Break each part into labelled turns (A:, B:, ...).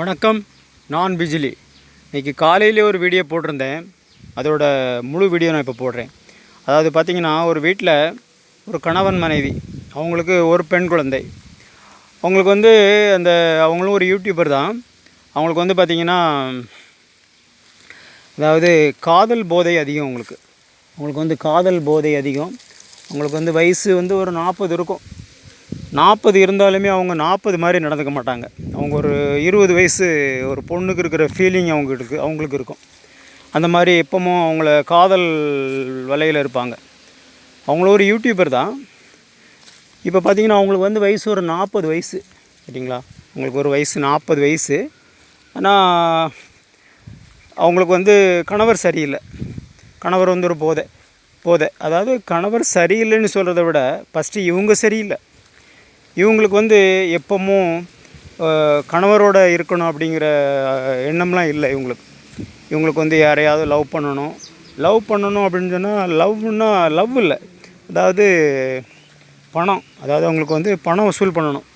A: வணக்கம் நான் பிஜிலி இன்றைக்கி காலையிலே ஒரு வீடியோ போட்டிருந்தேன். அதோட முழு வீடியோ நான் இப்போ போடுறேன். அதாவது பார்த்திங்கன்னா ஒரு வீட்டில் ஒரு கணவன் மனைவி அவங்களுக்கு ஒரு பெண் குழந்தை. அவங்களுக்கு வந்து அந்த அவங்களும் ஒரு யூடியூபர் தான். அவங்களுக்கு வந்து பார்த்திங்கன்னா அதாவது காதல் போதை அதிகம் அவங்களுக்கு. அவங்களுக்கு வந்து காதல் போதை அதிகம். அவங்களுக்கு வந்து வயசு வந்து ஒரு நாற்பது இருக்கும். நாற்பது இருந்தாலுமே அவங்க நாற்பது மாதிரி நடந்துக்க மாட்டாங்க. அவங்க ஒரு இருபது வயசு ஒரு பொண்ணுக்கு இருக்கிற ஃபீலிங் அவங்க இருக்குது அவங்களுக்கு இருக்கும். அந்த மாதிரி எப்பவும் அவங்கள காதல் வலையில் இருப்பாங்க. அவங்கள ஒரு யூடியூபர் தான். இப்போ பார்த்தீங்கன்னா அவங்களுக்கு வந்து வயசு ஒரு நாற்பது வயசு சரிங்களா? அவங்களுக்கு ஒரு வயசு நாற்பது வயசு. ஆனால் அவங்களுக்கு வந்து கணவர் சரியில்லை. கணவர் வந்து ஒரு போதை போதை. அதாவது கணவர் சரியில்லைன்னு சொல்கிறத விட ஃபஸ்ட்டு இவங்க சரியில்லை. இவங்களுக்கு வந்து எப்பவும் கணவரோட இருக்கணும் அப்படிங்கிற எண்ணம்லாம் இல்லை இவங்களுக்கு. இவங்களுக்கு வந்து யாரையாவது லவ் பண்ணணும். லவ் பண்ணணும் அப்படின்னு சொன்னால் லவ்னா லவ் இல்லை. அதாவது பணம். அதாவது அவங்களுக்கு வந்து பணம் வசூல் பண்ணணும்.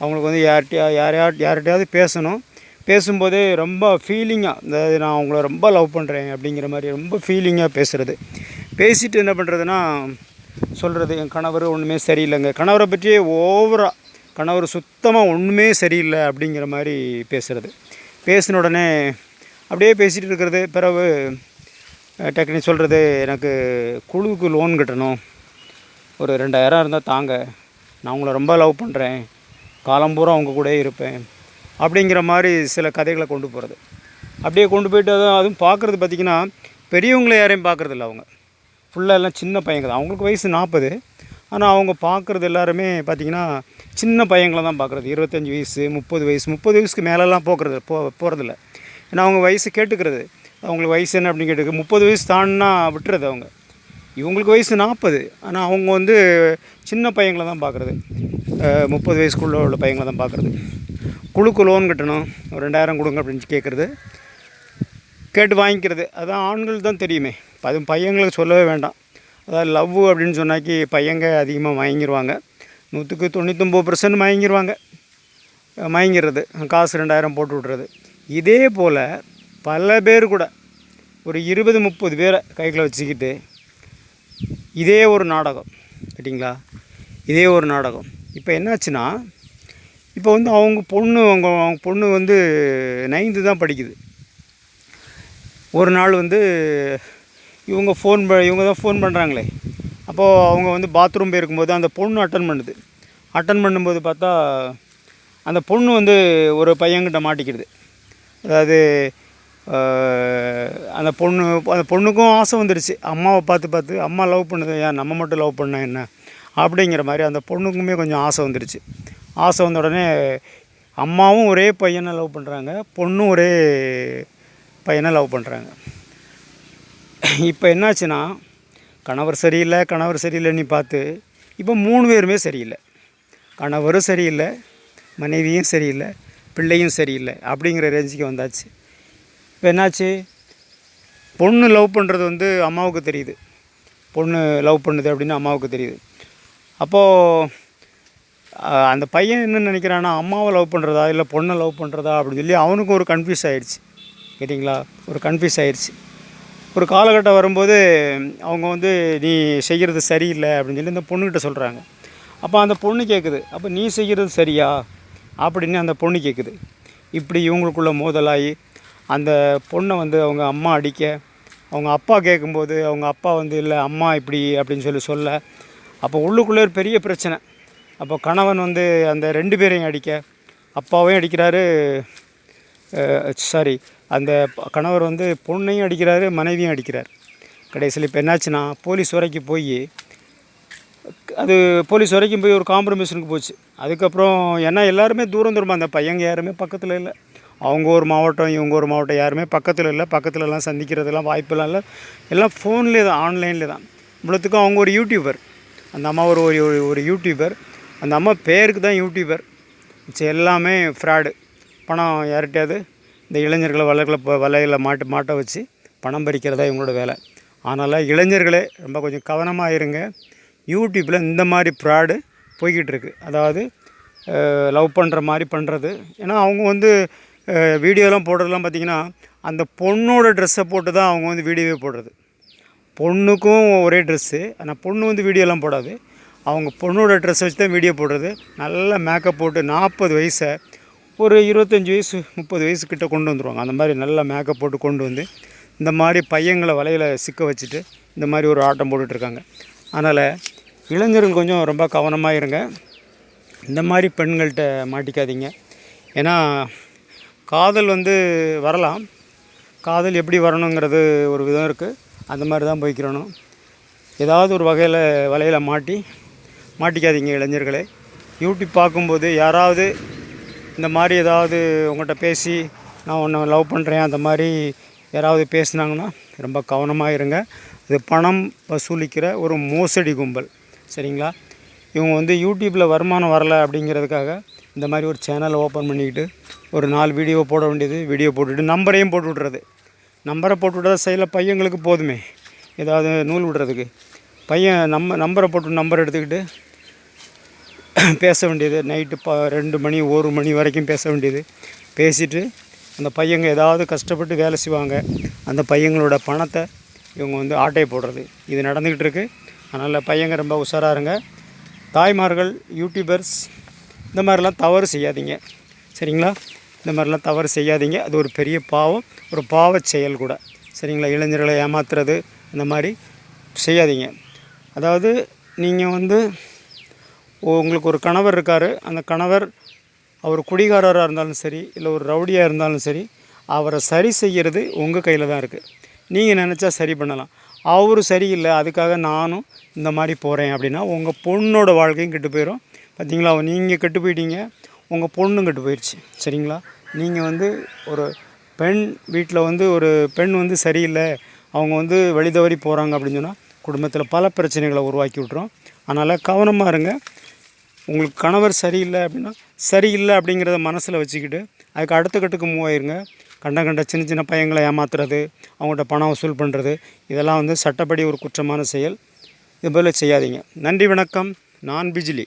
A: அவங்களுக்கு வந்து யார்கிட்டயா யாரையா யார்கிட்டயாவது பேசணும். பேசும்போதே ரொம்ப ஃபீலிங்காக அதாவது நான் அவங்கள ரொம்ப லவ் பண்ணுறேன் அப்படிங்கிற மாதிரி ரொம்ப ஃபீலிங்காக பேசுகிறது பேசிட்டு என்ன பண்ணுறதுன்னா சொல்கிறது என் கணவர் ஒன்றுமே சரியில்லைங்க. கணவரை பற்றியே ஓவராக கணவர் சுத்தமாக ஒன்றுமே சரியில்லை அப்படிங்கிற மாதிரி பேசுகிறது பேசின உடனே அப்படியே பேசிகிட்டு இருக்கிறது. பிறகு டக்குனு சொல்கிறது எனக்கு குழுவுக்கு லோன் கட்டணும். ஒரு ரெண்டாயிரம் இருந்தால் தாங்க. நான் உங்களை ரொம்ப லவ் பண்ணுறேன் காலம்பூரா அவங்க கூடயே இருப்பேன். அப்படிங்கிற மாதிரி சில கதைகளை கொண்டு போகிறது அப்படியே கொண்டு போயிட்டு அதுவும் அதுவும் பார்க்குறது பார்த்திங்கன்னா பெரியவங்களை யாரையும் பார்க்குறதில்ல அவங்க. ஃபுல்லாக எல்லாம் சின்ன பையங்க தான். அவங்களுக்கு வயசு நாற்பது. ஆனால் அவங்க பார்க்குறது எல்லாருமே பார்த்திங்கன்னா சின்ன பையங்களை தான் பார்க்குறது. இருபத்தஞ்சி வயசு முப்பது வயசு முப்பது வயசுக்கு மேலெல்லாம் போக்குறது போ போகிறதில்ல ஏன்னா அவங்க வயசு கேட்டுக்கிறது. அவங்களுக்கு வயசு என்ன அப்படின்னு கேட்டுக்கு முப்பது வயசு தாண்டினா விட்டுறது அவங்க. இவங்களுக்கு வயசு நாற்பது. ஆனால் அவங்க வந்து சின்ன பையங்களை தான் பார்க்குறது. முப்பது வயசுக்குள்ளே உள்ள பையங்களை தான் பார்க்குறது. குழுக்கு லோன் கட்டணும். ஒரு ரெண்டாயிரம் கொடுங்க அப்படின்னு கேட்குறது கேட்டு வாங்கிக்கிறது. அதான் ஆண்கள் தான் தெரியுமே. அதுவும் பையங்களுக்கு சொல்லவே வேண்டாம். அதாவது லவ் அப்படின்னு சொன்னாக்கி பையங்க அதிகமாக வாங்கிடுவாங்க நூற்றுக்கு தொண்ணூத்தொம்பது பர்சன்ட் வாங்கிடுவாங்க மயங்கிடுறது காசு ரெண்டாயிரம் போட்டு விட்றது. இதே போல் பல பேர் கூட ஒரு இருபது முப்பது பேரை கைகளை வச்சுக்கிட்டு இதே ஒரு நாடகம். கேட்டிங்களா? இதே ஒரு நாடகம். இப்போ என்னாச்சுன்னா இப்போ வந்து அவங்க பொண்ணு அவங்க அவங்க பொண்ணு வந்து நைன்த்து தான் படிக்குது. ஒரு நாள் வந்து இவங்க ஃபோன் ப இவங்க தான் ஃபோன் பண்ணுறாங்களே அப்போது அவங்க வந்து பாத்ரூம் போயிருக்கும்போது அந்த பொண்ணு அட்டன் பண்ணுது. அட்டன் பண்ணும்போது பார்த்தா அந்த பொண்ணு வந்து ஒரு பையன்கிட்ட மாட்டிக்கிடுது. அதாவது அந்த பொண்ணு அந்த பொண்ணுக்கும் ஆசை வந்துடுச்சு அம்மாவை பார்த்து பார்த்து அம்மா லவ் பண்ணுது ஏன் நம்ம மட்டும் லவ் பண்ண என்ன? அப்படிங்கிற மாதிரி அந்த பொண்ணுக்குமே கொஞ்சம் ஆசை வந்துடுச்சு ஆசை வந்த உடனே அம்மாவும் ஒரே பையனை லவ் பண்ணுறாங்க பொண்ணும் ஒரே பையனை லவ் பண்ணுறாங்க இப்போ என்னாச்சுன்னா கணவர் சரியில்லை கணவர் சரியில்லைன்னு பார்த்து இப்போ மூணு பேருமே சரியில்லை. கணவரும் சரியில்லை மனைவியும் சரியில்லை பிள்ளையும் சரியில்லை அப்படிங்கிற ரேஞ்சுக்கு வந்தாச்சு. இப்போ என்னாச்சு? பொண்ணு லவ் பண்ணுறது வந்து அம்மாவுக்கு தெரியுது. பொண்ணு லவ் பண்ணுது அப்படின்னு அம்மாவுக்கு தெரியுது. அப்போது அந்த பையன் என்ன நினைக்கிறான்னா அம்மாவை லவ் பண்ணுறதா இல்லை பொண்ணை லவ் பண்ணுறதா அப்படின்னு சொல்லி அவனுக்கும் ஒரு கன்ஃபியூஸ் ஆகிடுச்சு கேட்டிங்களா? ஒரு கன்ஃபியூஸ் ஆயிடுச்சு ஒரு காலகட்டம் வரும்போது அவங்க வந்து நீ செய்கிறது சரியில்லை அப்படின்னு சொல்லி இந்த பொண்ணுக்கிட்ட சொல்கிறாங்க அப்போ அந்த பொண்ணு கேட்குது அப்போ நீ செய்கிறது சரியா? அப்படின்னு அந்த பொண்ணு கேட்குது இப்படி இவங்களுக்குள்ள மோதலாகி அந்த பொண்ணை வந்து அவங்க அம்மா அடிக்க அவங்க அப்பா கேட்கும்போது அவங்க அப்பா வந்து இல்லை அம்மா இப்படி அப்படின்னு சொல்லி சொல்ல அப்போ உள்ளுக்குள்ளே ஒரு பெரிய பிரச்சனை. அப்போ கணவன் வந்து அந்த ரெண்டு பேரையும் அடிக்க அப்பாவையும் அடிக்கிறாரு சாரி அந்த கணவர் வந்து பொண்ணையும் அடிக்கிறாரு மனைவியும் அடிக்கிறார். கடைசியில் இப்போ என்னாச்சுன்னா போலீஸ் வரைக்கும் போய் அது போலீஸ் வரைக்கும் போய் ஒரு காம்ப்ரமைஷனுக்கு போச்சு. அதுக்கப்புறம் ஏன்னா எல்லாருமே தூரம் தூரமாக அந்த பையங்க யாருமே பக்கத்தில் இல்லை. அவங்க ஒரு மாவட்டம் இவங்க ஒரு மாவட்டம் யாருமே பக்கத்தில் இல்லை. பக்கத்துலலாம் சந்திக்கிறதெல்லாம் வாய்ப்பெல்லாம் இல்லை. எல்லாம் ஃபோன்லேயே தான் ஆன்லைனில் தான். இவ்வளோத்துக்கும் அவங்க ஒரு யூடியூபர் அந்த அம்மா ஒரு ஒரு ஒரு- ஒரு யூடியூபர் அந்த அம்மா பேருக்கு தான் யூடியூபர் மிச்சம் எல்லாமே ஃப்ராடு பணம் யார்கிட்டயாவது இந்த இளைஞர்களை வலைகளை வலையில் மாட்டு மாட்ட வச்சு பணம் பறிக்கிறதா இவங்களோட வேலை. அதனால் இளைஞர்களே ரொம்ப கொஞ்சம் கவனமாக இருங்க. யூடியூப்பில் இந்த மாதிரி ஃப்ராடு போய்கிட்டு இருக்குது அதாவது லவ் பண்ணுற மாதிரி பண்ணுறது ஏன்னா அவங்க வந்து வீடியோலாம் போடுறதுலாம் பார்த்திங்கன்னா அந்த பொண்ணோட ட்ரெஸ்ஸை போட்டு தான் அவங்க வந்து வீடியோவே போடுறது. பொண்ணுக்கும் ஒரே ட்ரெஸ்ஸு ஆனால் பொண்ணு வந்து வீடியோலாம் போடாது. அவங்க பொண்ணோட ட்ரெஸ்ஸை வச்சு தான் வீடியோ போடுறது. நல்ல மேக்கப் போட்டு நாற்பது வயசை ஒரு இருபத்தஞ்சி வயசு முப்பது வயசு கிட்ட கொண்டு வந்துடுவாங்க அந்த மாதிரி நல்ல மேக்கப் போட்டு கொண்டு வந்து இந்த மாதிரி பையங்களை வலையில் சிக்க வச்சுட்டு இந்த மாதிரி ஒரு ஆட்டம் போட்டுட்ருக்காங்க அதனால் இளைஞர்கள் கொஞ்சம் ரொம்ப கவனமாக இருங்க. இந்த மாதிரி பெண்கள்கிட்ட மாட்டிக்காதீங்க. ஏன்னா காதல் வந்து வரலாம். காதல் எப்படி வரணுங்கிறது ஒரு விதம் இருக்குது அந்த மாதிரி தான் போய்க்கிறணும் ஏதாவது ஒரு வகையில் வலையில் மாட்டி மாட்டிக்காதீங்க இளைஞர்களே. யூடியூப் பார்க்கும்போது யாராவது இந்த மாதிரி ஏதாவது உங்கள்கிட்ட பேசி நான் உன்னை லவ் பண்ணுறேன் அந்த மாதிரி யாராவது பேசுனாங்கன்னா ரொம்ப கவனமாக இருங்க. இது பணம் வசூலிக்கிற ஒரு மோசடி கும்பல். சரிங்களா? இவங்க வந்து யூடியூப்பில் வருமானம் வரலை அப்படிங்கிறதுக்காக இந்த மாதிரி ஒரு சேனலை ஓப்பன் பண்ணிக்கிட்டு ஒரு நாலு வீடியோ போட வேண்டியது வீடியோ போட்டுவிட்டு நம்பரையும் போட்டு விட்றது நம்பரை போட்டு விட்டா சைடில் பையங்களுக்கு போதுமே. ஏதாவது நூல் விடுறதுக்கு. பையன் நம்ம நம்பரை போட்டு நம்பர் எடுத்துக்கிட்டு பேச வேண்டியது. நைட்டு ப ரெண்டு மணி ஒரு மணி வரைக்கும் பேச வேண்டியது. பேசிட்டு அந்த பையங்க ஏதாவது கஷ்டப்பட்டு வேலை செய்வாங்க. அந்த பையங்களோட பணத்தை இவங்க வந்து ஆட்டை போடுறது. இது நடந்துக்கிட்டு இருக்குது அதனால் பையங்க ரொம்ப உஷாராக இருங்க. தாய்மார்கள் யூடியூபர்ஸ் இந்த மாதிரிலாம் தவறு செய்யாதீங்க. சரிங்களா? இந்த மாதிரிலாம் தவறு செய்யாதீங்க. அது ஒரு பெரிய பாவம். ஒரு பாவச் செயல் கூட. சரிங்களா? இளைஞர்களை ஏமாத்துறது இந்த மாதிரி செய்யாதீங்க. அதாவது நீங்கள் வந்து உங்களுக்கு ஒரு கணவர் இருக்கார். அந்த கணவர் அவர் குடிகாரராக இருந்தாலும் சரி இல்லை ஒரு ரவுடியாக இருந்தாலும் சரி அவரை சரி செய்கிறது உங்கள் கையில் தான் இருக்குது நீங்கள் நினச்சா சரி பண்ணலாம். அவரும் சரியில்லை அதுக்காக நானும் இந்த மாதிரி போகிறேன் அப்படின்னா உங்கள் பொண்ணோட வாழ்க்கையும் கெட்டு போயிடும் பார்த்தீங்களா நீங்கள் கெட்டு போயிட்டீங்க உங்கள் பொண்ணும் கெட்டு போயிடுச்சு சரிங்களா? நீங்கள் வந்து ஒரு பெண் வீட்டில் வந்து ஒரு பெண் வந்து சரியில்லை அவங்க வந்து வழி தவறி போகிறாங்க அப்படின்னு சொன்னால் குடும்பத்தில் பல பிரச்சனைகளை உருவாக்கி விட்றோம் அதனால் கவனமாக இருங்க. உங்களுக்கு கணவர் சரியில்லை அப்படின்னா சரியில்லை அப்படிங்கிறத மனசில் வச்சுக்கிட்டு அதுக்கு அடுத்த கட்டுக்கு மூவ் ஆயிருங்க. கண்ட கண்ட சின்ன சின்ன பையங்களை ஏமாத்துறது அவங்கள்ட்ட பணம் வசூல் பண்ணுறது இதெல்லாம் வந்து சட்டப்படி ஒரு குற்றமான செயல். இது போல் செய்யாதீங்க. நன்றி வணக்கம். நான் பிஜிலி.